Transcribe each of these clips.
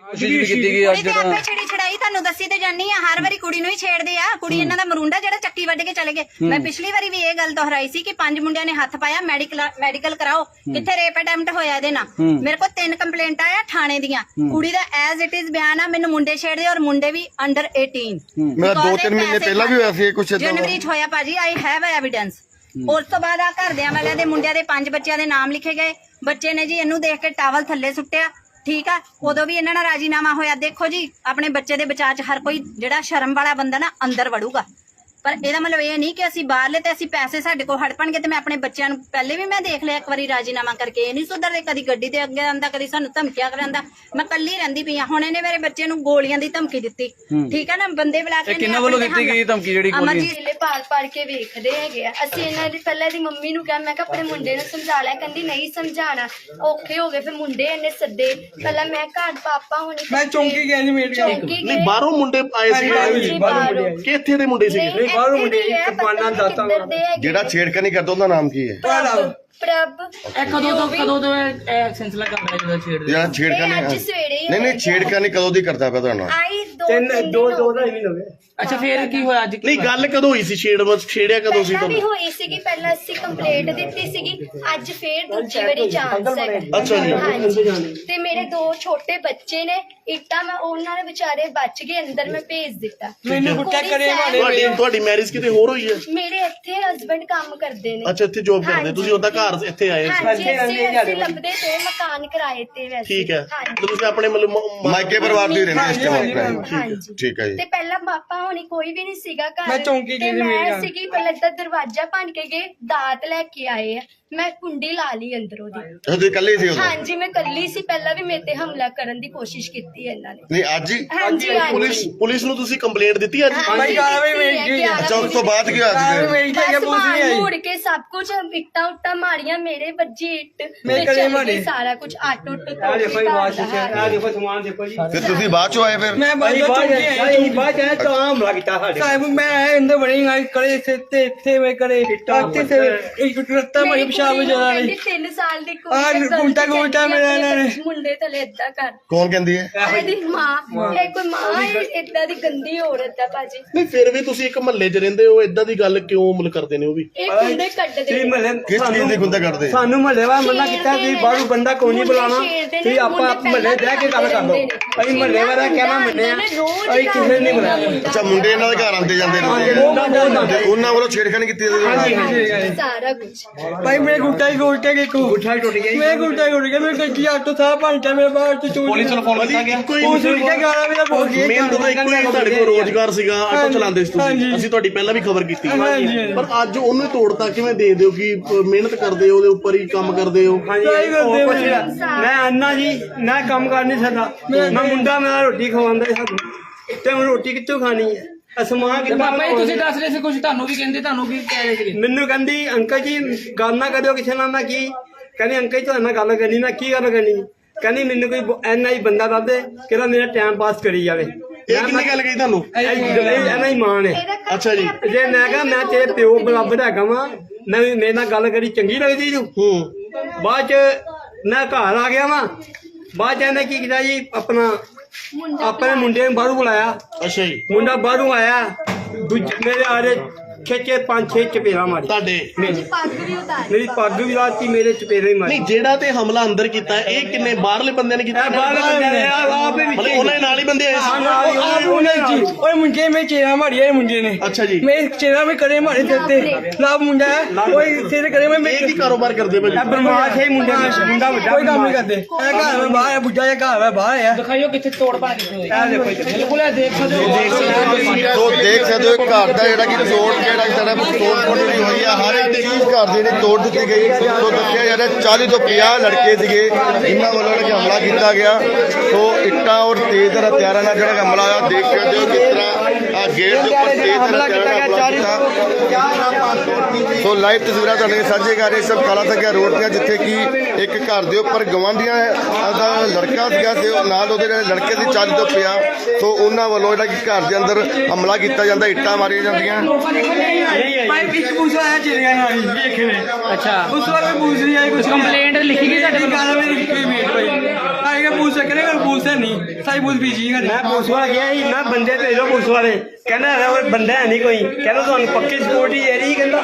ਕੋਸ਼ਿਸ਼ ਵੀ ਕੀਤੀ ਗਈ ਅੱਜ ਕੁੜੀ ਤੇ ਜਿਹੜਾ ਆਪੇ ਛਿੜੀ ਛੜਾਈ ਤੁਹਾਨੂੰ ਦੱਸੀ ਤੇ ਜਾਨੀ ਆ ਹਰ ਵਾਰੀ ਕੁੜੀ ਨੂੰ ਹੀ ਛੇੜਦੇ ਆ ਕੁੜੀ ਇਹਨਾਂ ਦਾ ਮਰੁੰਡਾ ਜਿਹੜਾ ਚੱਕੀ ਵੱਢ ਕੇ ਚਲੇ ਗਏ। ਮੈਂ ਪਿਛਲੀ ਵਾਰੀ ਵੀ ਇਹ ਗੱਲ ਦੁਹਰਾਈ ਸੀ ਕਿ ਪੰਜ ਮੁੰਡਿਆਂ ਨੇ ਹੱਥ ਪਾਇਆ ਮੈਡੀਕਲ ਮੈਡੀਕਲ ਕਰਾਓ ਕਿੱਥੇ ਰੇਪ ਅਟੈਂਪਟ ਹੋਇਆ ਇਹਦੇ ਨਾਲ? ਮੇਰੇ ਕੋਲ ਤਿੰਨ ਕੰਪਲੇਂਟ ਆਇਆ ਥਾਣੇ ਦੀਆਂ। ਕੁੜੀ ਦਾ ਐਜ਼ ਇਟ ਇਜ਼ ਬਿਆਨ ਆ ਮੈਨੂੰ ਮੁੰਡੇ ਛੇੜਦੇ ਔਰ ਮੁੰਡੇ ਵੀ ਅੰਡਰ 18 ਮੇਰਾ ਦੋ ਤਿੰਨ ਮਹੀਨੇ ਪਹਿਲਾਂ ਵੀ ਹੋਇਆ ਸੀ ਇਹ ਕੁਛ ਏਦਾਂ ਦਾ। ਜਨਵਰੀ ਚ ਹੋਇਆ ਭਾਜੀ ਆਈ ਹੈਵ ਐਵੀਡੈਂਸ ਉਸ ਤੋਂ ਬਾਅਦ ਆ ਘਰਦਿਆਂ ਵਾਲਿਆਂ ਦੇ ਮੁੰਡਿਆਂ ਦੇ ਪੰਜ ਬੱਚਿਆਂ ਦੇ ਨਾਮ ਲਿਖੇ ਗਏ। ਬੱਚੇ ਨੇ ਜੀ ਇਹਨੂੰ ਦੇਖ ਕੇ ਟਾਵਲ ਥੱਲੇ ਸੁੱਟਿਆ। ਠੀਕ ਆ? ਉਦੋਂ ਵੀ ਇਹਨਾਂ ਨਾਲ ਰਾਜੀਨਾਮਾ ਹੋਇਆ। ਦੇਖੋ ਜੀ, ਆਪਣੇ ਬੱਚੇ ਦੇ ਬਚਾਅ ਚ ਹਰ ਕੋਈ ਜਿਹੜਾ ਸ਼ਰਮ ਵਾਲਾ ਬੰਦਾ ਨਾ ਅੰਦਰ ਵੜੂਗਾ। ਪਰ ਇਹਦਾ ਮਤਲਬ ਇਹ ਨਹੀਂ ਕਿ ਅਸੀਂ ਬਾਹਰਲੇ ਤੇ ਅਸੀਂ ਪੈਸੇ ਸਾਡੇ ਕੋਲ ਹੜਪਣਗੇ ਤੇ ਮੈਂ ਆਪਣੇ ਬੱਚਿਆਂ ਨੂੰ ਪਹਿਲੇ ਵੀ ਮੈਂ ਦੇਖ ਲਿਆ ਇੱਕ ਵਾਰੀ ਰਾਜੀਨਾਮਾ ਕਰਕੇ ਇਹ ਨਹੀਂ ਸੁਧਰਦੇ ਕਦੀ ਗੱਡੀ ਦੇ ਅੱਗੇ ਆਂਦਾ ਕਦੀ ਸਾਨੂੰ ਧਮਕੀਆਂ ਕਰਾਂਦਾ ਮੈਂ ਕੱਲੀ ਰਹਿੰਦੀ ਪਈ ਆ ਹੁਣ ਇਹਨੇ ਮੇਰੇ ਬੱਚੇ ਨੂੰ ਗੋਲੀਆਂ ਦੀ ਧਮਕੀ ਦਿੱਤੀ। ਠੀਕ ਆ ਨਾ? ਬੰਦੇ ਬੁਲਾ ਕੇ ਇਹ ਕਿਹਨਾਂ ਵੱਲੋਂ ਦਿੱਤੀ ਗਈ ਧਮਕੀ ਜਿਹੜੀ ਗੋਲੀ ਅਮਰਜੀਤ ਵੇਲੇ ਪਾਲ ਪਾਲ ਕੇ ਵੇਖਦੇ ਹੈਗੇ ਆ। ਅਸੀਂ ਇਹਨਾਂ ਦੀ ਪਹਿਲਾਂ ਦੀ ਮੰਮੀ ਨੂੰ ਕਿਹਾ ਮੈਂ ਕਿਹਾ ਆਪਣੇ ਮੁੰਡੇ ਨੂੰ ਸਮਝਾ ਲਿਆ ਕਹਿੰਦੀ ਨਹੀਂ ਸਮਝਾਣਾ ਔਖੇ ਹੋ ਗਏ ਫਿਰ ਮੁੰਡੇ ਇਹਨੇ ਸੱਦੇ। ਪਹਿਲਾਂ ਮੈਂ ਘਰ ਪਾਪਾ ਹੋਣੀ ਮੈਂ ਚੌਂਕੀ ਗਿਆ ਜੀ ਮੇਟ ਚੌਂਕੀ ਨਹੀਂ ਬਾਹਰੋਂ ਮੁੰਡੇ ਆਏ ਸੀ। ਕਿ ਇੱਥੇ ਦੇ ਮੁੰਡੇ ਨਹੀਂ, ਬਾਹਰੋਂ ਮੁੰਡੇ ਨੀ ਦਾਤਾਂ। ਜਿਹੜਾ ਛੇੜਖਾਨੀ ਕਰਦਾ ਉਹਦਾ ਨਾਮ ਕੀ ਹੈ? ਪ੍ਰਭ। ਇਹ ਕਦੋਂ ਤੋਂ ਕਦੋਂ ਤੋਂ ਇਹ ਇਹ ਸਿਲਸਿਲਾ ਚੱਲ ਰਿਹਾ ਜਦੋਂ ਛੇੜਦੇ ਜਿਹੜਾ ਇਹ ਛੇੜਖਾਨੀ ਅੱਜ ਸਵੇਰੇ ਹੀ ਨਹੀਂ ਨਹੀਂ ਹੋਇਆ। ਛੇੜਖਾਨੀ ਕਦੋਂ ਦੀ ਕਰਦਾ ਪਿਆ ਤੁਹਾਡਾ? ਆਈ ਦੋ ਤਿੰਨ ਤਿੰਨ ਦੋ ਦਿਨ ਦੋ ਹੋ ਦਾ ਗਏ। ਹੀ ਹੋ ਗਿਆ ਅੱਛਾ ਫੇਰ ਕੀ ਹੋਇਆ ਅੱਜ ਕੀ ਨਹੀਂ ਗੱਲ ਕਦੋਂ ਹੋਈ ਸੀ ਛੇੜ ਬਸ ਛੇੜਿਆ ਕਦੋਂ ਸੀ ਪਹਿਲਾਂ ਵੀ ਤੁਹਾਨੂੰ? ਹੋਈ ਸੀਗੀ ਪਹਿਲਾਂ ਅਸੀਂ ਕੰਪਲੇਂਟ ਦਿੱਤੀ ਸੀਗੀ ਅੱਜ ਫੇਰ ਦੂਜੀ ਵਾਰੀ ਚਾਂਸ ਹੈ ਅੱਛਾ ਜੀ। ਹਾਂਜੀ। ਤੇ ਮੇਰੇ ਦੋ ਛੋਟੇ ਬੱਚੇ ਨੇ ਇੱਟਾਂ ਮੈਂ ਉਹਨਾਂ ਦੇ ਵਿਚਾਰੇ ਬਚ ਗਏ ਅੰਦਰ ਮੈਂ ਭੇਜ ਦਿੱਤਾ। ਮੈਨੂੰ ਤੁਹਾਡੀ ਤੁਹਾਡੀ ਮੈਰਿਜ ਕਿਤੇ ਹੋਰ ਹੋਈ ਹੈ? ਮੇਰੇ ਇੱਥੇ ਹਸਬੰਡ ਕੰਮ ਕਰਦੇ ਨੇ। ਅੱਛਾ ਇੱਥੇ ਜੋਬ ਕਰਦੇ। ਤੁਸੀਂ ਉਹਦਾ ਘਰ ਇੱਥੇ ਆਏ ਸੀ। ਹਾਂਜੀ ਇੱਥੇ ਰਹਿੰਦੇ ਅਸੀਂ ਅਸੀਂ ਲੱਭਦੇ ਤੇ ਮਕਾਨ ਕਿਰਾਏ ਤੇ ਵੈਸੇ। ਠੀਕ ਹੈ। ਹਾਂਜੀ। ਤੇ ਤੁਸੀਂ ਆਪਣੇ ਮਤਲਬ ਮ- ਮਾਇਕੇ ਪਰਿਵਾਰ ਦੀ ਰਹਿੰਦੇ ਇਸ ਟਾਈਮ ਹਾਂਜੀ। ਆਪਣਾ ਠੀਕ ਹੈ ਜੀ। ਤੇ ਪਹਿਲਾਂ ਪਾਪਾ ਹੋਣੀ ਕੋਈ ਵੀ ਨਹੀਂ ਸੀਗਾ ਘਰ। ਮੈਂ ਚੌਂਕੀ ਤੇ ਗਈ ਸੀ ਮੇਰੀ। ਸੀਗੀ ਪਹਿਲਾਂ ਤਾਂ ਦਰਵਾਜ਼ਾ ਭੰਨ ਕੇ ਗਏ ਦਾਤ ਲੈ ਕੇ ਆਏ ਆ। ਮੈਂ ਕੁੰਡੀ ਲਾ ਲਈ ਅੰਦਰੋਂ ਦੀ। ਤੁਸੀਂ ਇਕੱਲੇ ਸੀ ਉਦੋਂ? ਹਾਂਜੀ ਮੈਂ ਕੱਲੀ ਸੀ। ਪਹਿਲਾਂ ਵੀ ਮੇਰੇ ਤੇ ਹਮਲਾ ਕਰਨ ਦੀ ਕੋਸ਼ਿਸ਼ ਕੀਤੀ ਹੈ ਇਹਨਾਂ ਨੇ। ਨਹੀਂ ਅੱਜ ਹੀ? ਹਾਂਜੀ ਪੁਲਿਸ ਹਾਂਜੀ। ਪੁਲਿਸ ਨੂੰ ਤੁਸੀਂ ਕੰਪਲੇਂਟ ਦਿੱਤੀ ਅੱਜ? ਭਾਈ ਕਾਰਵਾਈ ਮੇਰੀ ਕੀ ਹੈ? ਅੱਛਾ ਉਸ ਤੋਂ ਬਾਅਦ ਕੀ ਹੋਇਆ ਸੀ ਕੀ ਬਸ ਪੁੱਛ ਮਾਰ ਮੂੜ ਆਈ ਕੇ ਸਭ ਕੁਝ ਇੱਟਾਂ ਉੱਟਾਂ ਮਾਰੀਆਂ ਮੇਰੇ ਵੱਜੀ ਇੱਟ। ਮੇਰੇ ਘਰੇ ਚੱਲ ਗਈ ਮਾਰੇ। ਸਾਰਾ ਕੁਝ ਆਟੋ ਉੱਟੋ ਆ ਦੇਖੋ ਜੀ ਬਾਤ ਤੋੜ ਆ ਦੇਖੋ ਸਮਾਨ ਦੇਖੋ ਜੀ। ਫਿਰ ਤੁਸੀਂ ਬਾਅਦ ਚੋਂ ਆਏ ਫਿਰ? ਮੈਂ ਬਾਈ ਬਾਅਦ ਆਈ ਬਾਅਦ ਆਇਆ ਤਾਂ ਹਮਲਾ ਕੀਤਾ ਸਾਡੇ ਸਾਹਿਬ ਮੈਂ ਆਇਆ ਅੰਦਰ ਬਣੀ ਗਾਈ ਕਰੇ ਸੇ ਤੇ ਇੱਥੇ ਮੈਂ ਕਰੇ ਇੱਥੇ ਸੇ ਇੱਕ ਟੁੱਟਾ ਮੈਂ ਪਿਸ਼ਾਬ ਜ਼ਿਆਦਾ ਨਹੀਂ 3 ਸਾਲ ਦੀ ਆਹ ਕੁੜੀ ਗੁੰਡਾ ਗੁੰਡਾ ਮੇਰਾ ਇਹਨਾਂ ਨੇ। ਮੁੰਡੇ ਥਲੇ ਏਦਾਂ ਕਰ। ਕੌਣ ਕਹਿੰਦੀ ਹੈ? ਇਹਦੀ ਮਾਂ। ਇਹ ਕੋਈ ਮਾਂ ਹੈ ਏਦਾਂ ਦੀ ਗੰਦੀ ਔਰਤ ਹੈ ਭਾਜੀ। ਨਹੀਂ ਫਿਰ ਵੀ ਤੁਸੀਂ ਇੱਕ ਮਹੱਲੇ 'ਚ ਰਹਿੰਦੇ ਹੋ ਇਦਾਂ ਦੀ ਗੱਲ ਕਿਉਂ ਮਤਲਬ ਕਰਦੇ ਨੇ ਉਹ ਵੀ? ਇਹ ਕੁੰਡੇ ਕੱਢਦੇ ਤੁਸੀਂ। ਮਹੱਲੇ ਕਿਸ ਚੀਜ਼ ਦੀ ਗੁੰਦਾ ਕਰਦੇ ਸਾਨੂੰ ਮਹੱਲੇ ਵਾ ਮਨਾ ਕੀਤਾ ਤੁਸੀਂ ਬਾਹਰੋਂ ਬੰਦਾ ਕੋਈ ਨਹੀਂ ਬੁਲਾਣਾ ਤੁਸੀਂ ਆਪਾਂ ਮਹੱਲੇ ਬਹਿ ਕੇ ਗੱਲ ਕਰ ਲਓ ਅਸੀਂ ਮਹੱਲੇ ਵਾਲਾ ਕਹਿਣਾ ਮੰਨੇ ਆ ਅਸੀਂ ਕਿਸੇ ਨੇ ਨਹੀਂ ਬੁਲਾਇਆ? ਅੱਛਾ ਮੁੰਡੇ ਇਹਨਾਂ ਦੇ ਘਰ ਆਉਂਦੇ ਜਾਂਦੇ ਨੇ। ਮੁੰਡਾ। ਤੇ ਉਹਨਾਂ ਵੱਲੋਂ ਛੇੜਖਾਨੀ ਕੀਤੀ ਇਹਦੇ ਨਾਲ? ਸਾਰਾ ਕੁਝ ਭਾਈ ਮੇਰੇ ਗੁੱਟਾ ਹੀ ਗੋਲਟੇ ਕੇ ਕੋ ਗੁੱਟਾ ਟੁੱਟ ਗਿਆ ਮੇਰੇ ਗੁੱਟਾ ਟੁੱਟ ਗਿਆ ਮੇਰੇ ਗੱਡੀ ਆਟੋ ਸਾਹ ਪੰਚਾ ਮੇਰੇ ਬਾਹਰ ਤੇ ਚੋਰੀ ਪੁਲਿਸ ਨੂੰ ਫੋਨ ਕੀਤਾ ਗਿਆ। ਪੁਲਿਸ ਨੂੰ ਕਿਹਾ ਗਾਣਾ ਮੇਰਾ ਬੋਲ ਗਿਆ ਮਿਹਨਤ ਦਾ ਇੱਕੋ ਹੀ ਤੁਹਾਡੇ ਕੋਲ ਰੋਜ਼ਗਾਰ ਸੀਗਾ ਆਟੋ ਚਲਾਉਂਦੇ ਸੀ। ਤੁਸੀਂ। ਅਸੀਂ ਤੁਹਾਡੀ ਪਹਿਲਾਂ ਵੀ ਖਬਰ ਕੀਤੀ। ਪਰ ਅੱਜ ਉਹਨੂੰ ਤੋੜਤਾ ਕਿਵੇਂ ਦੇ ਦਿਓ ਕਿ ਮਿਹਨਤ ਕਰਦੇ ਹੋ ਉਹਦੇ ਉੱਪਰ ਹੀ ਕੰਮ ਕਰਦੇ ਹੋ? ਮੈਂ ਅੰਨਾ ਜੀ ਮੈਂ ਕੰਮ ਕਰ ਨਹੀਂ ਸਕਦਾ। ਮੈਂ ਮੁੰਡਾ ਮੇਰਾ ਰੋਟੀ ਖਵਾਉਂਦਾ ਸੀ। ਸਾਨੂੰ ਤੇ ਹੁਣ ਰੋਟੀ ਕਿੱਥੋਂ ਖਾਣੀ ਹੈ? ਅਸਮਾਨ ਤੇ ਕਿੱਥੋਂ ਪਾਪਾ ਜੀ ਤੁਸੀਂ ਦੱਸ ਰਹੇ ਸੀ ਕੁਝ ਤੁਹਾਨੂੰ ਵੀ ਕਹਿੰਦੇ ਤੁਹਾਨੂੰ ਕੀ ਕਹਿ ਰਹੇ ਸੀਗੇ? ਮੈਨੂੰ ਕਹਿੰਦੀ ਅੰਕਲ ਜੀ ਗੱਲ ਨਾ ਕਰਿਓ ਕਿਸੇ ਨਾਲ ਮੈਂ ਕੀ ਕਹਿੰਦੀ ਅੰਕਲ ਜੀ ਤੁਹਾਡੇ ਨਾਲ ਗੱਲ ਕਰਨੀ ਮੈਂ ਕੀ ਗੱਲ ਕਰਨੀ? ਕਹਿੰਦੀ ਮੈਨੂੰ ਕੋਈ ਐਨਾ ਹੀ ਬੰਦਾ ਦੱਸ ਦੇ ਕਿਹੜਾ ਮੇਰਾ ਟਾਈਮ ਪਾਸ ਕਰੀ ਜਾਵੇ। ਇਹ ਕਿੰਨੀ ਗੱਲ ਕਹੀ ਤੁਹਾਨੂੰ? ਐਨਾ ਹੀ ਮਾਣ ਹੈ। ਅੱਛਾ ਜੀ। ਜੇ ਮੈਂ ਕਹਾਂ ਮੈਂ ਤੇਰੇ ਪਿਓ ਬਰਾਬਰ ਹੈਗਾ ਵਾਂ ਮੈਂ ਵੀ ਮੇਰੇ ਨਾਲ ਗੱਲ ਕਰੀ ਚੰਗੀ ਲੱਗਦੀ ਤੂੰ? ਹੂੰ। ਬਾਅਦ ਚ ਮੈਂ ਘਰ ਆ ਗਿਆ ਵਾਂ। ਬਾਅਦ ਚ ਇਹਨੇ ਕੀ ਕੀਤਾ ਜੀ ਆਪਣਾ ਆਪਣੇ ਮੁੰਡੇ ਨੂੰ ਬਾਹਰੋਂ ਬੁਲਾਇਆ। ਅੱਛਾ ਜੀ। ਮੁੰਡਾ ਬਾਹਰੋਂ ਆਇਆ। ਦੂਜੇ ਮੇਰੇ ਆਰੇ ਖੇਚੇ ਪੰਜ ਛੇ ਚਪੇੜਾ ਮਾਰੀ। ਤੁਹਾਡੇ। ਮੇਰੀ ਪੱਗ ਵੀ ਉਤਾਰ। ਮੇਰੀ ਪੱਗ ਵੀ ਲਾਤੀ ਮੇਰੇ ਚਪੇੜੇ ਮਾਰੀ। ਨਹੀਂ ਜਿਹੜਾ ਤੇ ਹਮਲਾ ਅੰਦਰ ਕੀਤਾ ਇਹ ਕਿੰਨੇ ਬਾਹਰਲੇ ਬੰਦਿਆਂ ਨੇ ਕੀਤਾ? ਇਹ ਬਾਹਰ ਬੰਦੇ ਨੇ ਆ ਆਪ ਵੀ ਮਤਲਬ ਉਹਨਾਂ ਦੇ ਨਾਲ ਹੀ ਬੰਦੇ ਆਏ ਸੀ? ਆਪ ਉਹਨੇ ਜੀ ਓਏ ਮੁੰਡੇ ਮੇ ਚੇਰਾ ਮਾਰਿਆ ਇਹ ਮੁੰਡੇ ਨੇ। ਅੱਛਾ ਜੀ। ਮੇਰੇ ਚੇਰਾ ਮੇ ਕਰੇ ਮਾਰੇ ਦਿੱਤੇ ਲਾਭ ਮੁੰਡਾ ਹੈ। ਓਏ ਤੇਰੇ ਕਰੇ ਮੈਂ ਇਹ ਕੀ ਕਾਰੋਬਾਰ ਕਰਦੇ ਭਾਜੀ ਇਹ ਬਰਮਾਸ਼ ਹੈ ਮੁੰਡਾ ਮੁੰਡਾ ਵੱਡਾ ਕੋਈ ਕੰਮ ਨਹੀਂ ਕਰਦੇ। ਇਹ ਘਰ ਮੈਂ ਬਾਹਰ ਹੈ ਬੁੱਢਾ ਜਿਹਾ ਘਰ ਹੈ ਬਾਹਰ ਹੈ। ਦਿਖਾਈਓ ਕਿੱਥੇ ਤੋੜ ਪਾ ਕਿੱਥੇ ਹੋਈ ਇਹ ਦੇਖੋ। ਬਿਲਕੁਲ ਇਹ ਦੇਖ ਸਕਦੇ ਹੋ। ਤੋ ਦੇਖ ਸਕਦੇ ਹੋ ਘਰ ਦਾ ਜਿਹੜਾ ਕਿ ਤੋੜ ਜਿਹੜਾ ਜਿਹੜਾ ਤੋੜ ਫੋੜ ਜਿਹੜੀ ਹੋਈ ਆ, ਹਰ ਇੱਕ ਚੀਜ਼ ਘਰ ਦੀ ਜਿਹੜੀ ਤੋੜ ਦਿੱਤੀ ਗਈ। ਸੋ ਦੱਸਿਆ ਜਾ ਰਿਹਾ 40 ਤੋਂ 50 ਲੜਕੇ ਸੀਗੇ ਇਹਨਾਂ ਵੱਲੋਂ ਜਿਹੜਾ ਕਿ ਹਮਲਾ ਕੀਤਾ ਗਿਆ। ਸੋ ਇੱਟਾਂ ਔਰ ਤੇਜ਼ ਹਥਿਆਰਾਂ ਨਾਲ ਜਿਹੜਾ ਹਮਲਾ ਹੋਇਆ, ਦੇਖ ਸਕਦੇ ਹੋ ਕਿਸ ਤਰ੍ਹਾਂ ਗੇਟ ਦੇ ਉੱਪਰ ਤੇਜ਼ ਹਮਲਾ ਕੀਤਾ ਸੋ ਲਾਈਵ ਤਸਵੀਰਾਂ ਤੁਹਾਡੇ ਨਾਲ ਸਾਂਝੇ ਕਰ ਰਹੇ ਸਭ ਕਾਲਾ ਤੱਕਿਆ ਰੋਡ ਤੇ ਆ, ਜਿੱਥੇ ਕਿ ਇੱਕ ਘਰ ਦੇ ਉੱਪਰ ਗਵਾਂਢੀਆਂ ਦਾ ਲੜਕਾ ਸੀਗਾ ਤੇ ਉਹ ਨਾਲ ਉਹਦੇ ਜਿਹੜੇ ਲੜਕੇ ਸੀ 40 ਤੋਂ 50 ਸੋ ਉਹਨਾਂ ਵੱਲੋਂ ਜਿਹੜਾ ਕਿ ਘਰ ਦੇ ਅੰਦਰ ਹਮਲਾ ਕੀਤਾ ਜਾਂਦਾ ਇੱਟਾਂ ਮਾਰੀਆਂ ਜਾਂਦੀਆਂ। ਗਿਆ ਅੱਛਾ। ਉਸ ਵਾਰ ਮੈਂ ਪੂਛ ਨਹੀਂ ਆਈ ਕੁਝ ਕੰਪਲੇਂਟ ਲਿਖੀ ਗਈ ਤੁਹਾਡੇ? ਗੱਲ ਮੇਰੀ ਕੋਈ ਭਾਈ ਆਏਗਾ ਪੁਲਿਸ ਕਰੇ ਕਰ ਪੁਲਿਸ ਹੈ ਨਹੀਂ ਸਾਈ ਪੁਲਿਸ ਬੀਜੀ ਹੈ ਮੈਂ ਪੁਲਿਸ ਵਾਲਾ ਗਿਆ ਸੀ ਮੈਂ ਬੰਦੇ ਭੇਜੋ ਪੁਲਿਸ ਵਾਲੇ। ਕਹਿੰਦਾ ਹੈ ਉਹ ਬੰਦਾ ਹੈ ਨਹੀਂ ਕੋਈ। ਕਹਿੰਦਾ ਤੁਹਾਨੂੰ ਪੱਕੀ ਸਪੋਰਟ ਹੀ ਨਹੀਂ। ਕਹਿੰਦਾ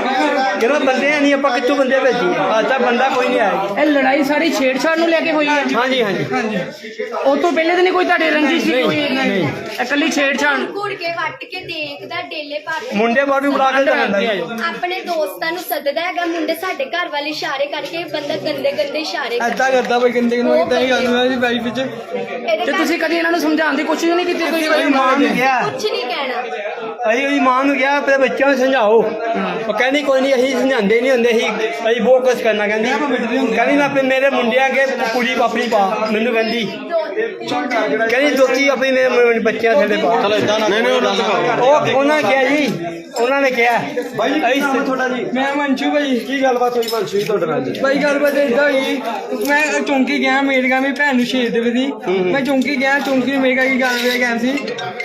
ਕਹਿੰਦਾ ਬੰਦੇ ਹੈ ਨਹੀਂ ਆਪਾਂ ਕਿੱਥੋਂ ਬੰਦੇ ਭੇਜੀ ਅੱਜ ਬੰਦਾ ਕੋਈ ਨਹੀਂ ਆਇਆ। ਇਹ ਲੜਾਈ ਸਾਰੀ ਛੇੜਛਾੜ ਨੂੰ ਲੈ ਕੇ ਹੋਈ ਹੈ। ਹਾਂਜੀ ਹਾਂਜੀ। ਉਹ ਤੋਂ ਪਹਿਲੇ ਤਾਂ ਨਹੀਂ ਕੋਈ ਤੁਹਾਡੇ ਰੰਜਿਸ਼ ਨਹੀਂ ਹੋਈ ਨਹੀਂ। ਇਹ ਇਕੱਲੀ ਛੇੜਛਾੜ। ਘੁੜ ਕੇ ਵੱਟ ਕੇ ਦੇਖਦਾ ਡੇਲੇ ਪਾ ਮੁੰਡੇ ਬਾਹਰ ਵੀ ਬੁਲਾ ਕੇ ਜਾਂਦਾ ਆਪਣੇ ਦੋਸਤਾਂ ਨੂੰ ਸੱਦਦਾ ਹੈਗਾ ਮੁੰਡੇ ਸਾਡੇ ਘਰ ਵਾਲੇ ਇਸ਼ਾਰੇ ਕਰਕੇ ਬੰਦਾ ਗੰਦੇ ਗੰਦੇ ਇਸ਼ਾਰੇ ਕਰਦਾ ਐਦਾਂ ਕਰਦਾ ਬਈ ਗੰਦੇ ਨੂੰ ਇਦਾਂ ਹੀ ਗੱਲ ਮੇਰੀ ਵਾਈਫ ਵਿੱਚ ਇਹਦੇ ਤੇ ਤੁਸੀਂ ਕਦੀ ਇਹਨਾਂ ਨੂੰ ਸਮਝਾਉਣ ਦੀ ਕੋਸ਼ਿਸ਼ ਨਹੀਂ ਕੀਤੀ ਕੋਈ? ਉਹਦੀ ਮਾਂ ਨੂੰ ਗਿਆ ਕੁਝ ਨਹੀਂ ਕਹਿਣਾ। ਅਸੀਂ ਉਹਦੀ ਮਾਂ ਨੂੰ ਕਿਹਾ ਆਪਣੇ ਬੱਚਿਆਂ ਨੂੰ ਸਮਝਾਓ। ਉਹ ਕਹਿੰਦੀ ਕੋਈ ਨਹੀਂ ਅਸੀਂ ਸਮਝਾਉਂਦੇ ਨਹੀਂ ਹੁੰਦੇ ਅਸੀਂ ਅਸੀਂ ਬਹੁਤ ਕੁਝ ਕਰਨਾ। ਕਹਿੰਦੀ ਕਹਿੰਦੀ ਮੈਂ ਆਪਣੇ ਮੇਰੇ ਮੁੰਡਿਆਂ ਕੇ ਕੁੜੀ ਆਪਣੀ ਪਾ ਮੈਨੂੰ ਕਹਿੰਦੀ ਕਹਿੰਦੀ ਦੋਤੀ ਆਪਣੀ ਮੇਰੇ ਮੁੰ- ਬੱਚਿਆਂ ਥੱਲੇ ਪਾ ਚਲੋ ਇਦਾਂ ਨਾ ਨਹੀਂ ਨਹੀਂ ਉਹ ਉਹਨਾਂ ਨੇ ਕਿਹਾ ਜੀ ਉਹਨਾਂ ਨੇ ਕਿਹਾ ਭਾਈ ਅਸੀਂ ਤੁਹਾਡਾ ਜੀ? ਮੈਂ ਮੰਸ਼ੂ ਭਾਈ ਕੀ ਗੱਲਬਾਤ ਹੋਈ ਬੰਸ਼ੀ ਤੁਹਾਡੇ ਨਾਲ ਜੀ? ਭਾਈ ਗੱਲਬਾਤ ਏਦਾਂ ਹੋਈ ਮੈਂ ਚੌਂਕੀ ਗਿਆ ਮੇਰੀ ਗਾ ਮੇਰੀ ਭੈਣ ਨੂੰ ਛੇੜ ਦੇ। ਸੀ ਮੈਂ ਚੌਂਕੀ ਗਿਆ ਚੌਂਕੀ ਨੂੰ ਮੇਰੀ ਗਾ ਕੀ ਗੱਲ ਵੇ ਗਿਆ ਸੀ।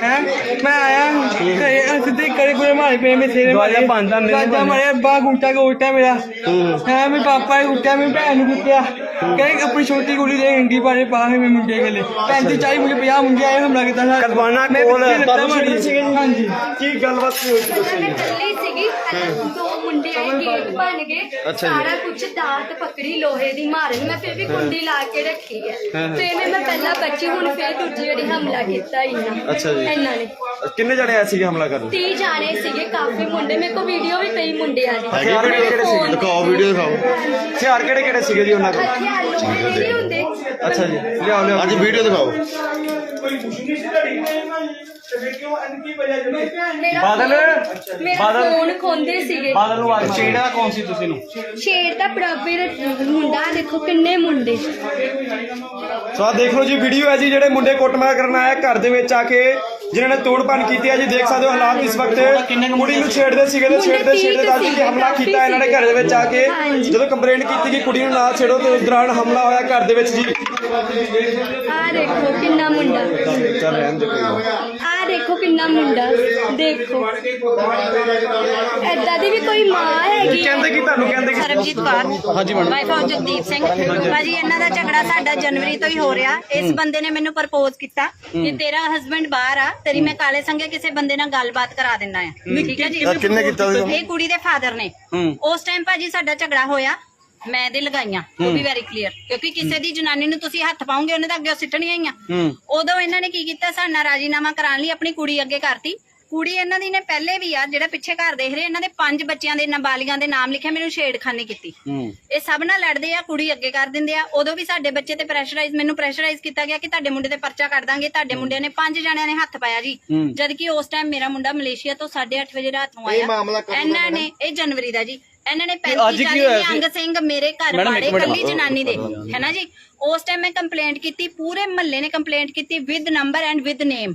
ਹੈ? ਮੈਂ ਆਇਆ ਘਰੇ ਸਿੱਧੇ ਕਰੇ ਕੋਲੇ ਮਾਰੇ ਪਏ ਮੇਰੇ ਬੰਦ ਆ, ਮੇਰੇ ਦਰਵਾਜ਼ਾ ਬੰਦ। ਮਾਰਿਆ ਬਾ ਗੁੱਟਾ ਕੋ ਉੱਟਿਆ ਮੇਰਾ। ਹੈ ਮੇਰੇ ਪਾਪਾ ਨੇ ਉੱਟਿਆ ਮੇਰੀ ਭੈਣ ਨੂੰ ਕੁੱਟਿਆ। ਕਹਿੰਦੇ ਆਪਣੀ ਛੋਟੀ ਕੁੜੀ ਦੇ ਹਿੰਦੀ ਬਾਰੇ ਪਾ ਮੇਰੇ ਮੁੰਡੇ ਗਲੇ 35 40 ਮੁੰਡੇ 50 ਮੁੰਡੇ ਆਏ ਹਮਲਾ ਕੀਤਾ ਸਾਡਾ। ਕਰਵਾਨਾ ਮੈਂ ਕੋਲ ਪਿੱਛੇ ਲੱਤਾਂ ਤੁਹਾਨੂੰ ਛੇੜੀ ਮਾਰੀ। ਸੀਗੀ ਜੀ? ਹਾਂਜੀ। ਕੀ ਗੱਲਬਾਤ ਕੀ ਹੋਈ ਸੀ ਦੱਸੋ ਜੀ। ਸੀਗੀ ਦੋ ਮੁੰਡੇ ਆਏ ਗੇਟ ਬਣ ਗਏ। ਸਾਰਾ ਕੁਝ ਦਾਤ ਪਕੜੀ ਲੋਹੇ ਦੀ ਮਾਰਨ ਮੈਂ ਫਿਰ ਵੀ ਕੁੰਡੀ ਲਾ ਕੇ ਰੱਖੀ ਹੈ। ਫਿਰ ਮੈਂ ਮੈਂ ਪਹਿਲਾਂ ਬੱਚੀ ਹੁਣ ਫਿਰ ਦੂਜੀ ਵਾਰੀ ਹਮਲਾ ਕੀਤਾ ਇਹਨਾਂ। ਅੱਛਾ ਜੀ। ਇਹਨਾਂ ਨੇ। ਕਿੰਨੇ ਜਣੇ ਆਏ ਸੀਗੇ ਹਮਲਾ ਕਰਨ? 30 ਜਾਣੇ ਸੀਗੇ ਕਾਫੀ ਮੁੰਡੇ। ਮੇਰੇ ਕੋਲ ਵੀਡੀਓ ਵੀ ਪਈ ਮੁੰਡਿਆਂ ਦੀ। ਹੈਗੀ ਸੀ? ਦਿਖਾਓ ਵੀਡੀਓ ਦਿਖਾਓ। ਹਥਿਆਰ ਕਿਹੜੇ ਕਿਹੜੇ ਸੀਗੇ ਜੀ ਉਹਨਾਂ ਕੋਲ? ਦੇ ਹੁੰਦੇ ਅੱਛਾ ਜੀ ਲਿਆਓ ਲਿਆਓ। ਅੱਜ ਵੀਡੀਓ ਦਿਖਾਓ। ਮੇਰਾ ਬਾਦਲ, ਮੇਰਾ ਬਾਦਲ। ਫੋਨ ਖੋਂਦੇ ਸੀਗੇ। ਬਾਦਲ ਨੂੰ ਆਵਾਜ਼ ਚੇੜਾ ਕੌਣ ਸੀ ਤੁਸੀਂ ਨੂੰ? ਸ਼ੇਰ ਦਾ ਬਰਾਬਰ ਮੁੰਡਾ ਦੇਖੋ ਕਿੰਨੇ ਮੁੰਡੇ। ਸੋ ਆਹ ਦੇਖ ਲਓ ਜੀ ਵੀਡੀਓ ਹੈ ਜੀ ਜਿਹੜੇ ਮੁੰਡੇ ਕੁੱਟਮਾਰ ਕਰਨ ਆਏ ਘਰ ਦੇ ਵਿੱਚ ਆ ਕੇ ਜਿਨ੍ਹਾਂ ਨੇ ਤੋੜ ਭੰਨ ਕੀਤੀ ਹੈ ਜੀ ਦੇਖ ਸਕਦੇ ਹੋ ਹਾਲਾਤ ਇਸ ਵਕਤ ਕੁੜੀ ਨੂੰ ਛੇੜਦੇ ਸੀਗੇ ਤੇ ਛੇੜਦੇ ਛੇੜਦੇ ਅੱਜ ਸੀਗੇ, ਹਮਲਾ ਕੀਤਾ ਇਹਨਾਂ ਨੇ ਘਰ ਦੇ ਵਿੱਚ ਆ ਕੇ। ਜਦੋਂ ਕੰਪਲੇਂਟ ਕੀਤੀ ਕਿ ਕੁੜੀ ਨੂੰ ਨਾ ਛੇੜੋ ਤੇ ਉਸ ਦੌਰਾਨ ਹਮਲਾ ਹੋਇਆ ਘਰ ਦੇ ਵਿੱਚ ਜੀ। ਆ ਦੇਖੋ ਕਿੰਨਾ ਮੁੰਡਾ। ਚੱਲ ਰਹਿਣ ਦੇ ਕੋਈ ਦੇਖੋ ਕਿੰਨਾ ਮੁੰਡਾ ਦੇਖੋ। ਐਦਾਂ ਦੀ ਵੀ ਕੋਈ ਮਾਂ ਹੈਗੀ। ਕਹਿੰਦੇ ਕਿ ਤੁਹਾਨੂੰ ਕਹਿੰਦੇ ਕਿ ਸਰਬਜੀਤ ਕੌਰ। ਹਾਂਜੀ madam. Wife of Jagdeep Singh. ਭਾਜੀ ਇਹਨਾਂ ਦਾ ਝਗੜਾ ਸਾਡਾ ਜਨਵਰੀ ਤੋਂ ਹੀ ਹੋ ਰਿਹਾ। ਇਸ ਬੰਦੇ ਨੇ ਮੈਨੂੰ ਪ੍ਰਪੋਜ਼ ਕੀਤਾ ਕਿ ਤੇਰਾ ਹਸਬੰਡ ਬਾਹਰ ਆ ਤੇਰੀ ਮੈਂ ਕਾਲੇ ਸੰਗੇ ਕਿਸੇ ਬੰਦੇ ਨਾਲ ਗੱਲਬਾਤ ਕਰਾ ਦਿੰਦਾ ਆ। ਠੀਕ ਹੈ ਜੀ? ਕਿੰਨੇ ਕੀਤਾ ਇਹ ਕੁੜੀ ਦੇ ਫਾਦਰ ਨੇ। ਉਸ ਟਾਈਮ ਭਾਜੀ ਸਾਡਾ ਝਗੜਾ ਹੋਇਆ। ਮੈਂ ਦੇ ਲਗਾਈਆਂ ਉਹ ਵੀ ਵੈਰੀ ਕਲੀਅਰ ਕਿਉਂਕਿ ਕਿਸੇ ਦੀ ਜਨਾਨੀ ਨੂੰ ਤੁਸੀਂ ਹੱਥ ਪਾਉਂਗੇ ਉਹਨੇ ਤਾਂ ਅੱਗੇ ਸਿੱਟਣੀਆਂ ਹੀ ਆ। ਉਦੋਂ ਇਹਨਾਂ ਨੇ ਕੀ ਕੀਤਾ ਸਾਡੇ ਰਾਜੀਨਾਮਾ ਕਰਾਉਣ ਲਈ ਆਪਣੀ ਕੁੜੀ ਅੱਗੇ ਕਰਤੀ। ਕੁੜੀ ਇਹਨਾਂ ਦੀ ਨੇ ਪਹਿਲੇ ਵੀ ਆ ਜਿਹੜਾ ਪਿੱਛੇ ਘਰ ਦੇਖ ਰਹੇ ਇਹਨਾਂ ਦੇ ਪੰਜ ਬੱਚਿਆਂ ਦੇ ਨਾਬਾਲਿਗਾਂ ਦੇ ਨਾਮ ਲਿਖਿਆ ਮੈਨੂੰ ਛੇੜਖਾਨੀ ਕੀਤੀ। ਇਹ ਸਭ ਨਾਲ ਲੜਦੇ ਆ ਕੁੜੀ ਅੱਗੇ ਕਰ ਦਿੰਦੇ ਆ। ਉਦੋਂ ਵੀ ਸਾਡੇ ਬੱਚੇ ਤੇ ਪ੍ਰੈਸ਼ਰਾਈਜ਼ ਮੈਨੂੰ ਪ੍ਰੈਸ਼ਰਾਈਜ਼ ਕੀਤਾ ਗਿਆ ਕਿ ਤੁਹਾਡੇ ਮੁੰਡੇ ਤੇ ਪਰਚਾ ਕੱਢ ਦਾਂਗੇ ਤੁਹਾਡੇ ਮੁੰਡਿਆਂ ਨੇ ਪੰਜ ਜਣਿਆਂ ਨੇ ਹੱਥ ਪਾਇਆ ਜੀ। ਜਦ ਕਿ ਉਸ ਟਾਈਮ ਮੇਰਾ ਮੁੰਡਾ ਮਲੇਸ਼ੀਆ ਤੋਂ 8:30 ਵਜੇ ਰਾਤ ਨੂੰ ਆਇਆ। ਇਹਨਾਂ ਨੇ ਇਹ ਜਨਵਰੀ ਦਾ ਜੀ। ਇਹਨਾਂ ਨੇ 35 40 ਨਿਹੰਗ ਸਿੰਘ ਮੇਰੇ ਘਰ ਵਾੜੇ ਕੱਲੀ ਜਨਾਨੀ ਦੇ ਹੈਨਾ ਜੀ? ਉਸ ਟਾਈਮ ਮੈਂ ਕੰਪਲੇਂਟ ਕੀਤੀ ਪੂਰੇ ਮਹੱਲੇ ਨੇ ਕੰਪਲੇਂਟ ਕੀਤੀ with number and with name